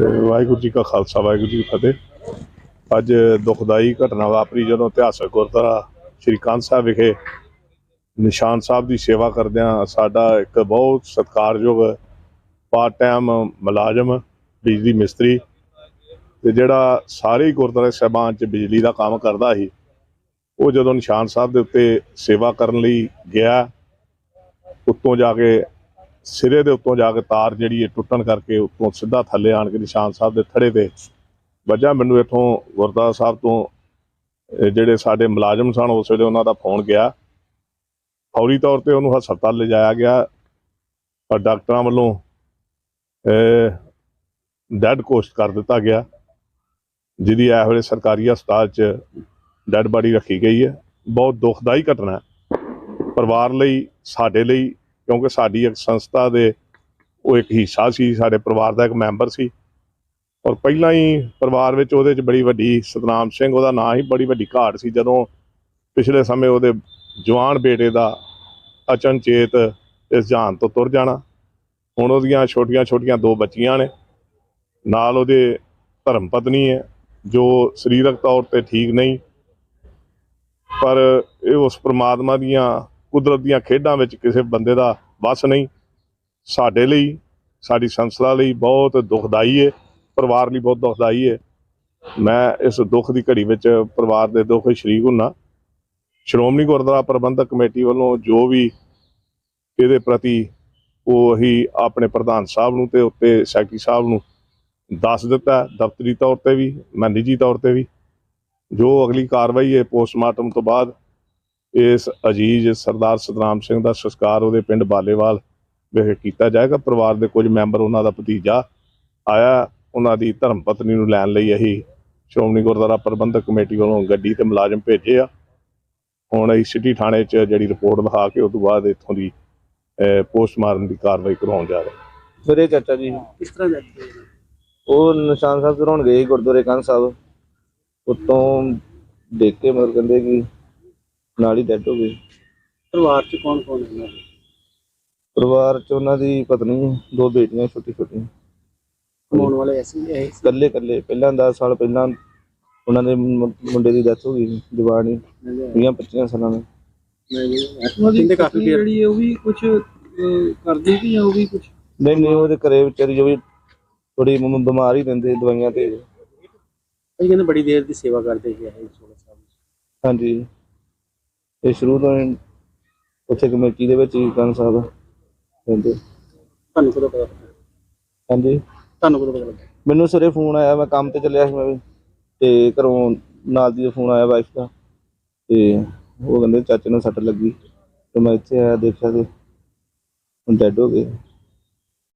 ਵਾਹਿਗੁਰੂ ਜੀ ਕਾ ਖਾਲਸਾ, ਵਾਹਿਗੁਰੂ ਜੀ ਕੀ ਫਤਿਹ। ਅੱਜ ਦੁਖਦਾਈ ਘਟਨਾ ਵਾਪਰੀ ਜਦੋਂ ਇਤਿਹਾਸਕ ਗੁਰਦੁਆਰਾ ਸ਼੍ਰੀ ਕਾਂਤ ਸਾਹਿਬ ਵਿਖੇ ਨਿਸ਼ਾਨ ਸਾਹਿਬ ਦੀ ਸੇਵਾ ਕਰਦਿਆਂ ਸਾਡਾ ਇੱਕ ਬਹੁਤ ਸਤਿਕਾਰਯੋਗ ਪਾਰਟ ਟਾਈਮ ਮੁਲਾਜ਼ਮ, ਬਿਜਲੀ ਮਿਸਤਰੀ ਤੇ ਜਿਹੜਾ ਸਾਰੇ ਗੁਰਦੁਆਰੇ ਸਾਹਿਬਾਨ 'ਚ ਬਿਜਲੀ ਦਾ ਕੰਮ ਕਰਦਾ ਸੀ, ਉਹ ਜਦੋਂ ਨਿਸ਼ਾਨ ਸਾਹਿਬ ਦੇ ਉੱਤੇ ਸੇਵਾ ਕਰਨ ਲਈ ਗਿਆ, ਉੱਤੋਂ ਜਾ ਕੇ ਸਿਰੇ ਦੇ ਉੱਤੋਂ ਜਾ ਕੇ ਤਾਰ ਜਿਹੜੀ ਹੈ ਟੁੱਟਣ ਕਰਕੇ ਉੱਤੋਂ ਸਿੱਧਾ ਥੱਲੇ ਆਣ ਕੇ ਨਿਸ਼ਾਨ ਸਾਹਿਬ ਦੇ ਥੜੇ ਤੇ ਵੱਜਾ। ਮੈਨੂੰ ਇੱਥੋਂ ਗੁਰਦੁਆਰਾ ਸਾਹਿਬ ਤੋਂ ਜਿਹੜੇ ਸਾਡੇ ਮੁਲਾਜ਼ਮ ਸਨ, ਉਸ ਵੇਲੇ ਉਹਨਾਂ ਦਾ ਫੋਨ ਗਿਆ। ਫੌਰੀ ਤੌਰ ਤੇ ਉਹਨੂੰ ਹਸਪਤਾਲ ਲਿਜਾਇਆ ਗਿਆ ਪਰ ਡਾਕਟਰਾਂ ਵੱਲੋਂ ਡੈਡ ਕੋਸਟ ਕਰ ਦਿੱਤਾ ਗਿਆ, ਜਿਹਦੀ ਇਹ ਵੇਲੇ ਸਰਕਾਰੀ ਹਸਪਤਾਲ 'ਚ ਡੈਡ ਬਾਡੀ ਰੱਖੀ ਗਈ ਹੈ। ਬਹੁਤ ਦੁਖਦਾਈ ਘਟਨਾ ਹੈ। ਪਰਿਵਾਰ ਲਈ, ਸਾਡੇ ਲਈ ਕਿਉਂਕਿ ਸਾਡੀ ਇੱਕ ਸੰਸਥਾ ਦੇ ਉਹ ਇੱਕ ਹਿੱਸਾ ਸੀ, ਸਾਡੇ ਪਰਿਵਾਰ ਦਾ ਇੱਕ ਮੈਂਬਰ ਸੀ। ਔਰ ਪਹਿਲਾਂ ਹੀ ਪਰਿਵਾਰ ਵਿੱਚ ਉਹਦੇ 'ਚ ਬੜੀ ਵੱਡੀ ਸਤਨਾਮ ਸਿੰਘ, ਉਹਦਾ ਨਾਂ ਹੀ ਬੜੀ ਵੱਡੀ ਘਾਟ ਸੀ। ਜਦੋਂ ਪਿਛਲੇ ਸਮੇਂ ਉਹਦੇ ਜਵਾਨ ਬੇਟੇ ਦਾ ਅਚਨਚੇਤ ਇਸ ਜਹਾਨ ਤੋਂ ਤੁਰ ਜਾਣਾ, ਹੁਣ ਉਹਦੀਆਂ ਛੋਟੀਆਂ ਛੋਟੀਆਂ ਦੋ ਬੱਚੀਆਂ ਨੇ। ਨਾਲ ਉਹਦੇ ਧਰਮ ਪਤਨੀ ਹੈ, ਜੋ ਸਰੀਰਕ ਤੌਰ ਤੇ ਠੀਕ ਨਹੀਂ, ਪਰ ਇਹ ਉਸ ਪ੍ਰਮਾਤਮਾ ਦੀਆਂ ਕੁਦਰਤ ਦੀਆਂ ਖੇਡਾਂ ਵਿੱਚ ਕਿਸੇ ਬੰਦੇ ਦਾ ਵੱਸ ਨਹੀਂ। ਸਾਡੇ ਲਈ, ਸਾਡੀ ਸੰਸਥਾ ਲਈ ਬਹੁਤ ਦੁਖਦਾਈ ਹੈ ਪਰਿਵਾਰ ਲਈ ਬਹੁਤ ਦੁਖਦਾਈ ਹੈ ਮੈਂ ਇਸ ਦੁੱਖ ਦੀ ਘੜੀ ਵਿੱਚ ਪਰਿਵਾਰ ਦੇ ਦੁੱਖ ਸ਼ਰੀਕ ਹੁੰਨਾ। ਸ਼੍ਰੋਮਣੀ ਗੁਰਦੁਆਰਾ ਪ੍ਰਬੰਧਕ ਕਮੇਟੀ ਵੱਲੋਂ ਜੋ ਵੀ ਇਹਦੇ ਪ੍ਰਤੀ ਉਹ ਹੀ ਆਪਣੇ ਪ੍ਰਧਾਨ ਸਾਹਿਬ ਨੂੰ ਤੇ ਉੱਤੇ ਸੈਕਟਰੀ ਸਾਹਿਬ ਨੂੰ ਦੱਸ ਦਿੱਤਾ, ਦਫ਼ਤਰੀ ਤੌਰ ਤੇ ਵੀ ਮੈਂ ਨਿੱਜੀ ਤੌਰ ਤੇ ਵੀ। ਜੋ ਅਗਲੀ ਕਾਰਵਾਈ ਹੈ ਪੋਸਟਮਾਰਟਮ ਤੋਂ ਬਾਅਦ ਇਸ ਅਜੀਜ਼ ਸਰਦਾਰ ਸਤਨਾਮ ਸਿੰਘ ਦਾ ਸੰਸਕਾਰ ਉਹਦੇ ਪਿੰਡ ਬਾਲੇਵਾਲ ਵਿਖੇ ਕੀਤਾ ਜਾਏਗਾ। ਪਰਿਵਾਰ ਦੇ ਕੁਝ ਮੈਂਬਰ ਉਹਨਾਂ ਦਾ ਭਤੀਜਾ ਆਇਆ ਉਹਨਾਂ ਦੀ ਧਰਮ ਪਤਨੀ ਨੂੰ ਲੈਣ ਲਈ ਅਸੀਂ ਸ਼੍ਰੋਮਣੀ ਗੁਰਦੁਆਰਾ ਪ੍ਰਬੰਧਕ ਕਮੇਟੀ ਵੱਲੋਂ ਗੱਡੀ ਤੇ ਮੁਲਾਜ਼ਮ ਭੇਜੇ ਆ। ਹੁਣ ਅਸੀਂ ਸਿਟੀ ਥਾਣੇ 'ਚ ਜਿਹੜੀ ਰਿਪੋਰਟ ਲਿਖਾ ਕੇ ਉਸ ਤੋਂ ਬਾਅਦ ਇੱਥੋਂ ਦੀ ਪੋਸਟਮਾਰਟਮ ਦੀ ਕਾਰਵਾਈ ਕਰਵਾਉਣ ਜਾ ਰਹੇ ਮੇਰੇ ਚਾਚਾ ਜੀ ਕਿਸ ਤਰ੍ਹਾਂ ਜਾਂਦੇ ਹੋ ਉਹ ਨਿਸ਼ਾਨ ਸਾਹਿਬ ਕਰਾਉਣ ਗਏ ਗੁਰਦੁਆਰੇ ਕੰਨ ਸਾਹਿਬ। ਉਤੋਂ ਦੇਖ ਕੇ ਮਤਲਬ ਕਹਿੰਦੇ ਕਿ ਨਾਲ ਹੀ ਡੈਡ ਹੋ ਗਏ। ਪਰਿਵਾਰ ਚ ਕੌਣ ਕੌਣ ਹੈ? ਇਹਨਾਂ ਦੇ? ਪਰਿਵਾਰ ਚ ਉਹਨਾਂ ਦੀ ਪਤਨੀ ਦੋ ਬੇਟੀਆਂ ਛੋਟੀ ਛੋਟੀਆਂ ਕਮਾਉਣ ਵਾਲੇ ਐਸੇ ਹੀ ਇਕੱਲੇ ਇਕੱਲੇ ਪਹਿਲਾਂ 10 ਸਾਲ ਪਹਿਲਾਂ ਉਹਨਾਂ ਦੇ ਮੁੰ- ਮੁੰਡੇ ਦੀ ਡੈਥ ਹੋ ਗਈ ਸੀ, ਜਵਾਨ। ਹੀ 20 25 ਸਾਲਾਂ ਦਾ ਕਿੰਦੇ ਕਾਫੀ ਦੇਰ ਜਿਹੜੀ ਹੈ ਉਹ ਵੀ ਕੁਝ ਕਰਦੀ ਕਿ ਜਾਂ ਉਹ ਵੀ ਕੁਝ ਨਹੀਂ ਨਹੀਂ ਉਹਦੇ ਘਰੇ ਵਿਚਾਰੀ ਜੋ ਵੀ ਥੋੜੀ ਬਿਮਾਰ ਹੀ ਰਹਿੰਦੇ ਦਵਾਈਆਂ ਤੇ। ਇਹ ਕਹਿੰਦੇ ਬੜੀ ਦੇਰ ਦੀ ਸੇਵਾ ਕਰਦੇ ਹੈ ਇਹ ਸੋਲਾ ਸਾਹਿਬ। ਹਾਂਜੀ। ਇਹ ਸ਼ੁਰੂ ਤੋਂ ਹੀ ਉੱਥੇ ਕਮੇਟੀ ਦੇ ਵਿੱਚ ਹੀ ਕੰਨ ਸਾਹਿਬ ਰਹਿੰਦੇ। ਤੁਹਾਨੂੰ ਕਦੋਂ ਪਤਾ ਲੱਗਾ? ਹਾਂਜੀ। ਤੁਹਾਨੂੰ ਕਦੋਂ ਪਤਾ ਲੱਗਾ? ਮੈਨੂੰ ਸਵੇਰੇ ਫੋਨ ਆਇਆ ਮੈਂ ਕੰਮ ਤੇ ਚੱਲਿਆ ਸੀ ਮੈਂ ਵੀ। ਤੇ ਘਰੋਂ ਨਾਲ ਦੀ ਫੋਨ ਆਇਆ ਵਾਈਫ ਦਾ। ਤੇ ਉਹ ਕਹਿੰਦੇ ਚਾਚੇ ਨੂੰ ਸੱਟ ਲੱਗੀ। ਤੇ ਮੈਂ ਇੱਥੇ ਆਇਆ ਦੇਖਿਆ ਤੇ ਹੁਣ ਡੈਡ ਹੋ ਗਏ।